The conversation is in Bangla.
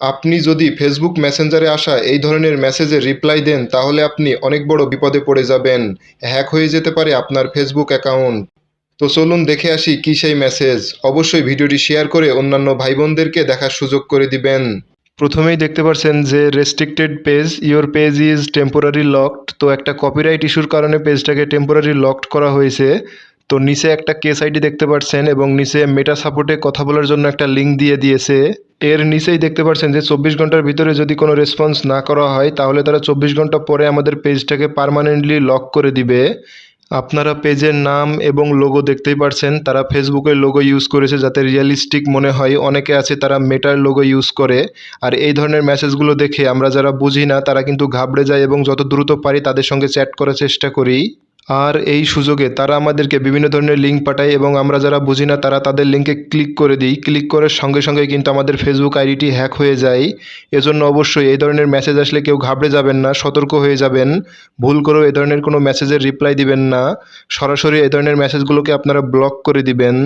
আপনি যদি ফেসবুক মেসেঞ্জারে আসা এই ধরনের মেসেজের রিপ্লাই দেন, তাহলে আপনি অনেক বড় বিপদে পড়ে যাবেন। হ্যাক হয়ে যেতে পারে আপনার ফেসবুক অ্যাকাউন্ট তো চলুন দেখে আসি কী সেই মেসেজ অবশ্যই ভিডিওটি শেয়ার করে অন্যান্য ভাই বোনদেরকে দেখার সুযোগ করে দিবেন। প্রথমেই দেখতে পাচ্ছেন যে restricted page your page is temporary locked তো একটা কপিরাইট ইস্যুর কারণে পেজটাকে টেম্পোরারি লকড করা হয়েছে। তো নিচে একটা কেস আইডি দেখতে পাচ্ছেন এবং নিচে মেটা সাপোর্টে কথা বলার জন্য একটা লিঙ্ক দিয়ে দিয়েছে। এর নিচেই দেখতে পাচ্ছেন যে চব্বিশ ঘণ্টার ভিতরে যদি কোনো রেসপন্স না করা হয়, তাহলে তারা চব্বিশ ঘণ্টা পরে আমাদের পেজটাকে পার্মানেন্টলি লক করে দিবে। আপনারা পেজের নাম এবং লোগো দেখতেই পারছেন, তারা ফেসবুকের লোগো ইউজ করেছে যাতে রিয়েলিস্টিক মনে হয়। অনেকে আছে তারা মেটার লোগো ইউজ করে। আর এই ধরনের মেসেজগুলো দেখে আমরা যারা বুঝি না, তারা কিন্তু ঘাবড়ে যায় এবং যত দ্রুত পারি তাদের সঙ্গে চ্যাট করার চেষ্টা করি। আর এই সুযোগে তারা আমাদেরকে বিভিন্ন ধরনের লিঙ্ক পাঠায় এবং আমরা যারা বুঝি না, তারা তাদের লিঙ্কে ক্লিক করে দিই। ক্লিক করার সঙ্গে সঙ্গে কিন্তু আমাদের ফেসবুক আইডিটি হ্যাক হয়ে যায়। এজন্য অবশ্যই এই ধরনের মেসেজ আসলে কেউ ঘাবড়ে যাবেন না, সতর্ক হয়ে যাবেন। ভুল করেও এই ধরনের কোনো মেসেজের রিপ্লাই দিবেন না। সরাসরি এই ধরনের মেসেজগুলোকে আপনারা ব্লক করে দিবেন।